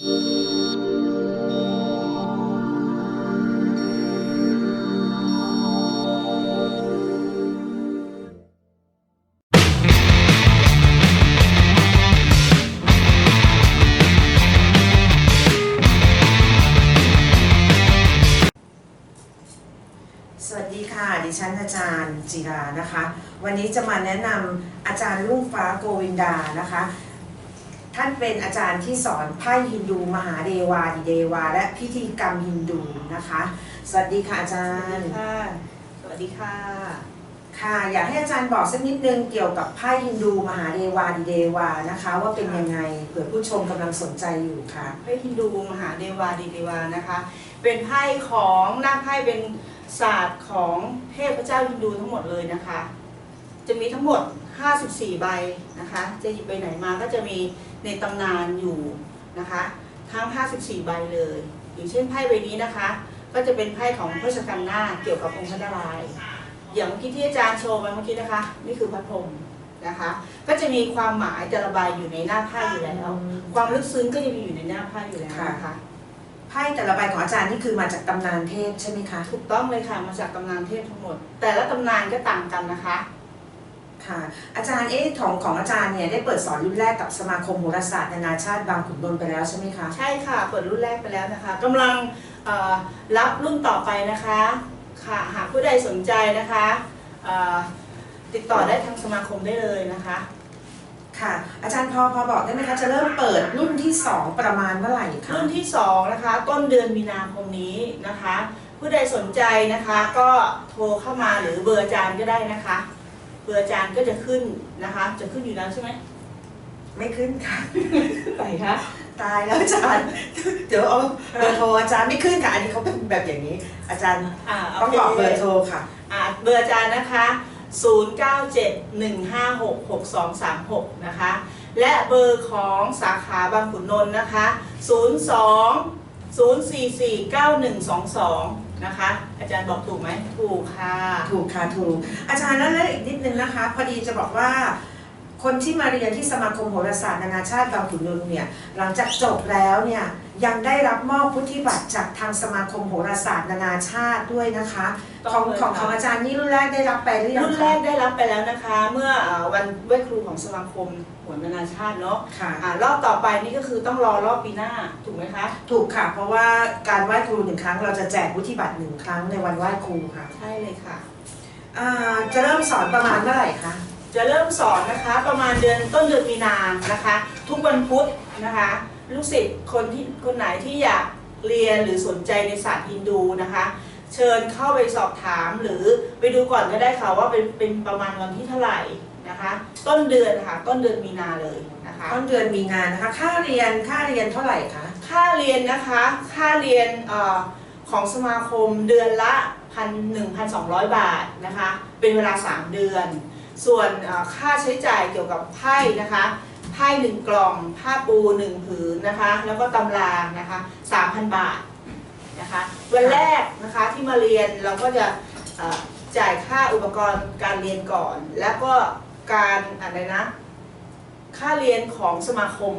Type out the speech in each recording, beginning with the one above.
สวัสดีค่ะ ดิฉันอาจารย์จิรานะคะ วันนี้จะมาแนะนำอาจารย์รุ่งฟ้าโกวินดานะคะ ท่านเป็นอาจารย์ที่สอนไพ่ฮินดู มหาเดวาดิเดวา และพิธีกรรมฮินดูนะคะ สวัสดีค่ะอาจารย์ ค่ะ สวัสดีค่ะ ค่ะ อยากให้อาจารย์บอกสักนิดนึงเกี่ยวกับไพ่ฮินดู มหาเดวาดิเดวานะคะ ว่าเป็นยังไงเผื่อผู้ชมกำลังสนใจอยู่ค่ะ ไพ่ฮินดู มหาเดวาดีเดวานะคะ เป็นไพ่ของหน้าไพ่เป็นศาสตร์ของเทพเจ้าฮินดูทั้งหมดเลยนะคะ จะมีทั้งหมด 54 ใบนะคะ จะหยิบไปไหนมาก็จะมีในตำนานอยู่นะคะ ทั้ง 54 ใบเลย อย่างเช่นไพ่ใบนี้นะคะ ก็จะเป็นไพ่ของพระชกันหน้าคเกี่ยวกับองค์พระนารายณ์อย่างเมื่อกี้ที่อาจารย์โชว์ไปเมื่อกี้นะคะ นี่คือพระพรหมนะคะ ก็จะมีความหมายจะระบายอยู่ในหน้าไพ่อยู่แล้ว ความลึกซึ้งก็จะมีอยู่ในหน้าไพ่อยู่แล้วนะคะไพ่แต่ละใบของอาจารย์นี่คือมาจากตำนานเทพใช่ไหมคะ ถูกต้องเลยค่ะ มาจากตำนานเทพทั้งหมด แต่ละตำนานก็ต่างกันนะคะ ค่ะ อาจารย์เอ๊ะของของอาจารย์เนี่ยได้เปิดสอนรุ่นแรกกับสมาคมโหราศาสตร์นานาชาติบางขุนนนท์ไปแล้วใช่ไหมคะ ใช่ค่ะ เปิดรุ่นแรกไปแล้วนะคะกำลังเอ่อรับรุ่นต่อไปนะคะค่ะหากผู้ใดสนใจนะคะเอ่อติดต่อได้ทางสมาคมได้เลยนะคะ ค่ะ อาจารย์พอพอบอกได้ไหมคะจะเริ่มเปิดรุ่นที่ 2 ประมาณเมื่อไหร่คะรุ่นที่สองนะคะ ต้นเดือนมีนาคมนี้นะคะ ผู้ใดสนใจนะคะก็โทรเข้ามาหรือเบอร์อาจารย์ก็ได้นะคะ เบอร์อาจารย์ก็จะขึ้นนะคะ จะขึ้นอยู่แล้วใช่ไหมไม่ขึ้นค่ะ ไหนคะตายแล้วอาจารย์ เดี๋ยวเอาเบอร์โทรอาจารย์ไม่ขึ้นค่ะ อันนี้เขาเป็นแบบอย่างนี้ อาจารย์อ่าโต้องคบอกเบอร์โทรค่ะอ่าเบอร์อาจารย์นะคะ 0971566236 นะคะ และเบอร์ของสาขาบางขุนนนท์นะคะ 02 0449122 นะคะ อาจารย์บอกถูกไหมถูกค่ะ ถูกค่ะถูก อาจารย์แล้วแล้วอีกนิดนึงนะคะ พอดีจะบอกว่า คนที่มาเรียนที่สมาคมโหราศาสตร์นานาชาติบางขุนนนท์เนี่ยหลังจากจบแล้วเนี่ย ยังได้รับมอบพุทธิบัตรจากทางสมาคมโหราศาสตร์นานาชาติด้วยนะคะของต้องเลยของค่ะของอาจารย์นี่รุ่นแรกได้รับไปหรือยังรุ่นแรคะกได้รับไปแล้วนะคะ เมื่ออ่าวันไหว้ครูของสมาคมโหรนานาชาติเนาะค่ะ อ่ารอบต่อไปนี่ก็คือต้องรอรอบปีหน้าถูกไหมคะ ถูกค่ะ เพราะว่าการไหว้ครูหนึ่งครั้ง เราจะแจกวุฒิบัตรหนึ่งครั้งในวันไหว้ครูค่ะใช่เลยค่ะ อ่าจะเริ่มสอนประมาณเมื่อไหร่คะ จะเริ่มสอนนะคะประมาณเดือนต้นเดือนมีนานะคะ ทุกวันพุธนะคะ ลูกศิษย์คนที่คนไหนที่อยากเรียนหรือสนใจในศาสตร์ฮินดูนะคะ เชิญเข้าไปสอบถามหรือไปดูก่อนก็ได้ค่ะว่าเป็นเป็นประมาณวันที่เท่าไหร่นะคะ ต้นเดือนค่ะต้นเดือนมีนาเลยนะคะต้นเดือนมีนานะคะ ค่าเรียนค่าเรียนเท่าไหร่คะค่าเรียนนะคะค่าเรียนเออของสมาคมเดือนละพันหนึ่งพันสองร้อยบาทนะคะ เป็นเวลา 3 เดือน ส่วนเอ่อค่าใช้จ่ายเกี่ยวกับไพ่นะคะ ไพ่หนึ่งกล่องผ้าปูหนึ่งผืนนะคะ แล้วก็ตำรานะคะ3,000บาทนะคะวันแรกนะคะที่มาเรียนเราก็จะจ่ายค่าอุปกรณ์การเรียนก่อน แล้วก็การอะไรนะ ค่าเรียนของสมาคม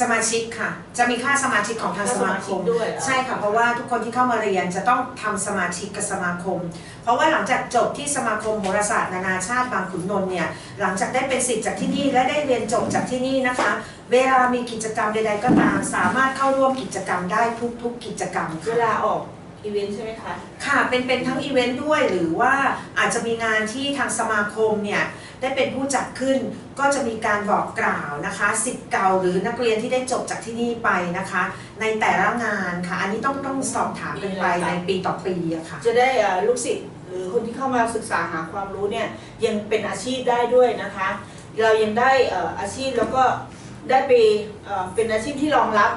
สมาชิกค่ะ จะมีค่าสมาชิกของทางสมาคมด้วยเหรอใช่ค่ะเพราะว่าทุกคนที่เข้ามาเรียนจะต้องทำสมาชิกกับสมาคม เพราะว่าหลังจากจบที่สมาคมโหราศาสตร์นานาชาติบางขุนนนท์เนี่ยหลังจากได้เป็นสิทธิ์จากที่นี่และได้เรียนจบจากที่นี่นะคะ เวลามีกิจกรรมใดๆก็ตาม สามารถเข้าร่วมกิจกรรมได้ทุกๆกิจกรรมเวค่ะลาออก อีเวนต์ใช่ไหมคะ ค่ะเป็นเป็นทั้งอีเวนต์ด้วยหรือว่าอาจจะมีงานที่ทางสมาคมเนี่ยได้เป็นผู้จัดขึ้นก็จะมีการบอกกล่าวนะคะสิทธิ์เก่าหรือนักเรียนที่ได้จบจากที่นี่ไปนะคะ ในแต่ละงานค่ะ อันนี้ต้องต้องสอบถามกันไปในปีต่อปีอะค่ะ จะได้เอ่อลูกศิษย์หรือคนที่เข้ามาศึกษาหาความรู้เนี่ยยังเป็นอาชีพได้ด้วยนะคะ เรายังได้เอ่ออาชีพแล้วก็ได้ไปเอ่อเป็นอาชีพที่รองรับ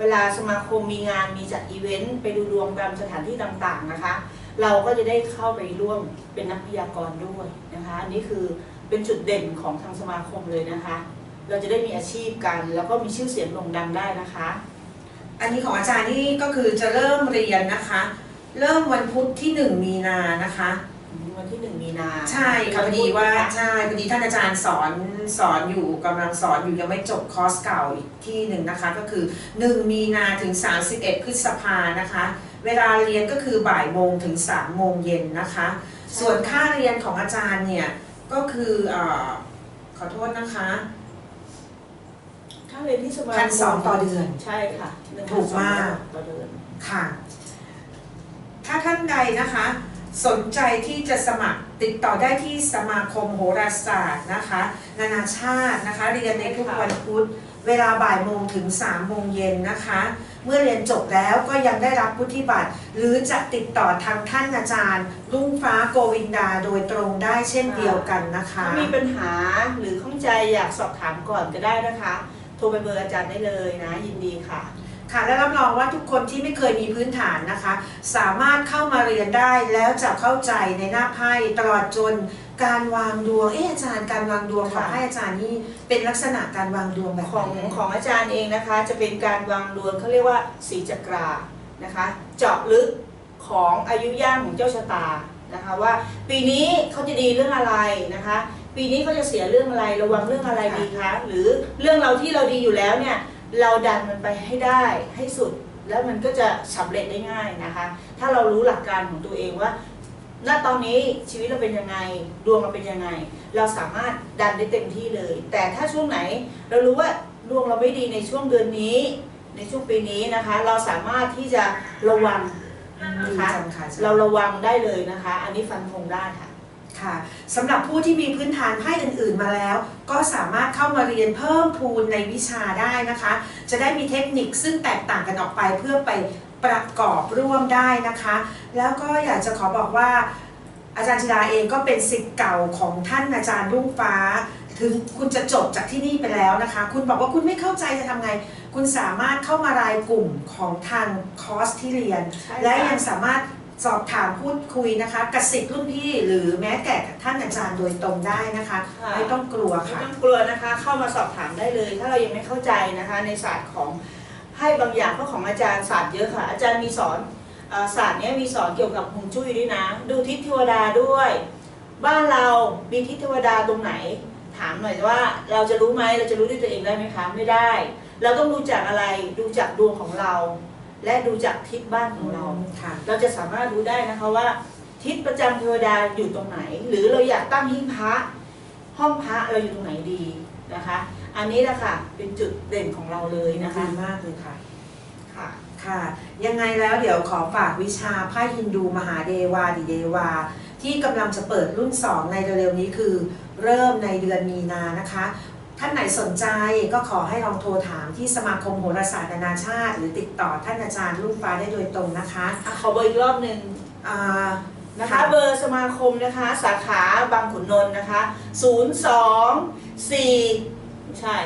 เวลาสมาคมมีงานมีจัดอีเวนต์ไปดูดวงตามสถานที่ต่างๆนะคะ เราก็จะได้เข้าไปร่วมเป็นนักพยากรณ์ด้วยนะคะอันนี้คือเป็นจุดเด่นของทางสมาคมเลยนะคะ เราจะได้มีอาชีพกัน แล้วก็มีชื่อเสียงโด่งดังได้นะคะ อันนี้ของอาจารย์นี่ก็คือจะเริ่มเรียนนะคะ เริ่มวันพุธที่ 1 มีนานะคะ วันที่หนึ่งมีนานาใช่ค่ะพอดีว่าค่ะใช่พอดีท่านอาจารย์สอนสอนอยู่กำลังสอนอยู่ยังไม่จบคอร์สเก่าอีกที่หนึ่งนะคะ ก็คือ 1 มีนาถึง 31 พฤษภานะคะ เวลาเรียนก็คือบ่ายโมงถึง3โมงเย็นนะคะ ส่วนค่าเรียนของอาจารย์เนี่ย ก็คือเออขอโทษนะคะถ้าเรียนที่สมาคมพันสองต่อเดือนใช่ค่ะ1,200ถูกมากต่อเดือนค่ะ ถ้าท่านใดนะคะ สนใจที่จะสมัครติดต่อได้ที่สมาคมโหราศาสตร์นะคะ นานาชาตินะคะ เรียนในทุกวันพุธเวลาบ่ายโมงถึง3โมงเย็นนะคะ เมื่อเรียนจบแล้วก็ยังได้รับพุทธิบัตร หรือจะติดต่อทางท่านอาจารย์ รุ่งฟ้าโกวินดาโดยตรงได้เช่นเดียวกันนะคะ ถ้ามีปัญหาหรือข้องใจอยากสอบถามก่อนก็ได้นะคะ โทรไปเบอร์อาจารย์ได้เลยนะ ยินดีค่ะ ค่ะและรับรองว่าทุกคนที่ไม่เคยมีพื้นฐานนะคะ สามารถเข้ามาเรียนได้แล้วจะเข้าใจในหน้าไพ่ตลอดจนการวางดวงเอออาจารย์การวางดวงของค่ะไพ่อาจารย์นี่เป็นลักษณะการวางดวงแบบของไหนของอาจารย์เองนะคะ จะเป็นการวางดวงเขาเรียกว่าสีจักรานะคะ เจาะลึกของอายุย่างของเจ้าชะตานะคะว่าปีนี้เขาจะดีเรื่องอะไรนะคะ ปีนี้เขาจะเสียเรื่องอะไรระวังเรื่องอะไรดีคะหรือเรื่องเราที่เราดีอยู่แล้วเนี่ย เราดันมันไปให้ได้ให้สุด แล้วมันก็จะสำเร็จได้ง่ายนะคะ ถ้าเรารู้หลักการของตัวเองว่าณตอนนี้ชีวิตเราเป็นยังไงดวงเราเป็นยังไง เราสามารถดันได้เต็มที่เลย แต่ถ้าช่วงไหนเรารู้ว่าดวงเราไม่ดีในช่วงเดือนนี้ ในช่วงปีนี้นะคะ เราสามารถที่จะระวังดีนะคะจังค่ะอาจารย์เราระวังได้เลยนะคะ อันนี้ฟันธงได้ค่ะ ค่ะสำหรับผู้ที่มีพื้นฐานไพ่อื่นๆมาแล้ว ก็สามารถเข้ามาเรียนเพิ่มพูนในวิชาได้นะคะ จะได้มีเทคนิคซึ่งแตกต่างกันออกไปเพื่อไปประกอบร่วมได้นะคะ แล้วก็อยากจะขอบอกว่า อาจารย์จิดาเองก็เป็นศิษย์เก่าของท่านอาจารย์รุ่งฟ้า ถึงคุณจะจบจากที่นี่ไปแล้วนะคะ คุณบอกว่าคุณไม่เข้าใจจะทำไง คุณสามารถเข้ามารายกลุ่มของทางคอร์สที่เรียนใช่และค่ะยังสามารถ สอบถามพูดคุยนะคะกับศิษย์รุ่นพี่หรือแม้แต่กับท่านอาจารย์โดยตรงได้นะคะ ค่ะ ไม่ต้องกลัวไม่ค่ะ ต้องกลัวนะคะ เข้ามาสอบถามได้เลย ถ้าเรายังไม่เข้าใจนะคะ ในศาสตร์ของให้บางอย่างเพราะของอาจารย์ศาสตร์เยอะค่ะ อาจารย์มีสอนเอ่อศาสตร์เนี้ยมีสอนเกี่ยวกับฮวงจุ้ยด้วยนะ ดูทิศเทวดาด้วย บ้านเรามีทิศเทวดาตรงไหน ถามหน่อยว่าเราจะรู้ไหมเราจะรู้ด้วยตัวเองได้ไหมคะ ไม่ได้ เราต้องดูจากอะไร ดูจากดวงของเรา และดูจากทิศบ้านของเรา ค่ะ เราจะสามารถรู้ได้นะคะว่า ทิศประจำเทวดาอยู่ตรงไหน หรือเราอยากตั้งหิ้งพระ ห้องพระเราอยู่ตรงไหนดีนะคะ อันนี้แหละค่ะเป็นจุดเด่นของเราเลยนะคะดีมากเลยค่ะ ค่ะ ค่ะ ยังไงแล้วเดี๋ยวขอฝากวิชาไพ่ฮินดูมหาเดวาดิเดวา ที่กำลังจะเปิดรุ่น 2 ในเร็วๆนี้คือ เริ่มในเดือนมีนานะคะ ท่านไหนสนใจก็ขอให้ลองโทรถามที่สมาคมโหราศาสตร์นานาชาติ หรือติดต่อท่านอาจารย์รุ่งฟ้าได้โดยตรงนะคะอะขอเบอร์อีกรอบหนึ่งอ่านะคะค่ะเบอร์สมาคมนะคะ สาขาบางขุนนนท์นะคะ 0 2 4ไม่ใช่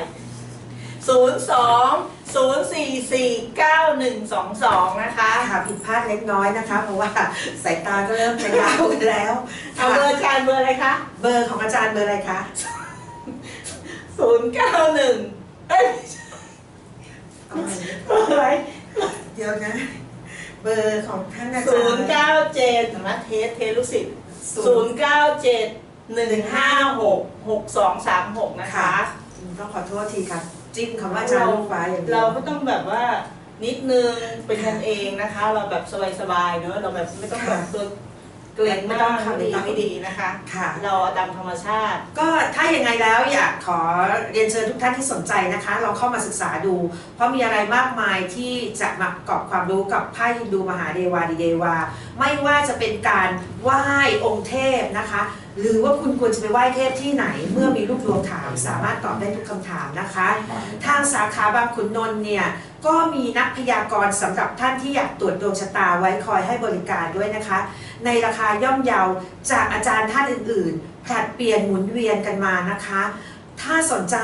0 2 0 4 4 9 1 2 2 นะคะค่ะผิดพลาดเล็กน้อยนะคะ เพราะว่าสายตาก็เริ่มจะยาวกันแล้วเอาเบอร์อาจารย์เบอร์อะไรคะ เบอร์ของอาจารย์เบอร์อะไรคะ 0 9 1เอ้ยเอาใหม่เบอร์อะไรเดี๋ยวนะ เบอร์ของท่านอาจารย์ศูนย์เก้าเจ็ดนะเทสเทสลูกศิษย์ศูนย์เก้าเจ็ดหนึ่งห้าหกหกสองสามหกนะคะ ต้องขอโทษทีครับจิ้มคำว่าอาจารย์ลูกฟ้าอย่างเดียวเราก็ต้องแบบว่านิดนึงเป็นกันเองนะคะ เราแบบสบายๆเนอะเราแบบไม่ต้องแบบตัว เกรงไม่ต้องทำดีไม่ดีนะคะค่ะ เราตามธรรมชาติ ก็ถ้าอย่างไงแล้วอยากขอเรียนเชิญทุกท่านที่สนใจนะคะ เราเข้ามาศึกษาดู เพราะมีอะไรมากมายที่จะมาประกอบความรู้กับไพ่ฮินดูมหาเดวาดิเดวา ไม่ว่าจะเป็นการไหว้องค์เทพนะคะ หรือว่าคุณควรจะไปไหว้เทพที่ไหน เมื่อมีลูกดวงถาม สามารถตอบได้ทุกคำถามนะคะ ทางสาขาบางขุนนนท์เนี่ยก็มีนักพยากรณ์สำหรับท่านที่อยากตรวจดวงชะตาไว้คอยให้บริการด้วยนะคะ ในราคาย่อมเยาจากอาจารย์ท่านอื่นๆผลัดเปลี่ยนหมุนเวียนกันมานะคะ ถ้าสนใจ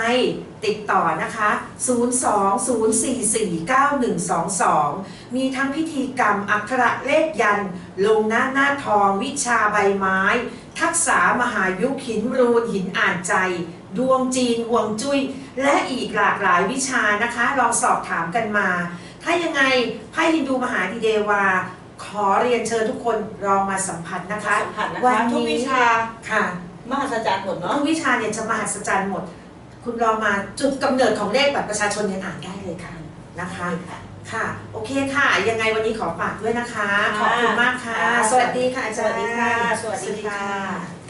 ติดต่อนะคะ 020449122 มีทั้งพิธีกรรมอักขระเลขยันต์ลงหน้าหน้าทองวิชาใบไม้ ทักษะมหายุคหินรูนหินอ่านใจ ดวงจีนห่วงจุ้ย และอีกหลากหลายวิชานะคะ ลองสอบถามกันมา ถ้ายังไงไพ่ฮินดูมหาดิเดวา ขอเรียนเชิญทุกคนลองมาสัมผัสนะคะสัมผัสนะวันคะนี้ทุกวิชาค่ะ มหัศจรรย์หมดเนาะ ทุกวิชาเนี่ยจะมหัศจรรย์หมด คุณลองมาจุดกำเนิดของเลขบัตรประชาชนยังอ่านได้เลยค่ะนะคะ ค่ะ โอเคค่ะ ยังไงวันนี้ขอฝากด้วยนะคะ ขอบคุณมากค่ะค่ะสวัสดีค่ะอาจารย์สวัสดีค่ะสวัสดีค่ะสวัสดีค่ะ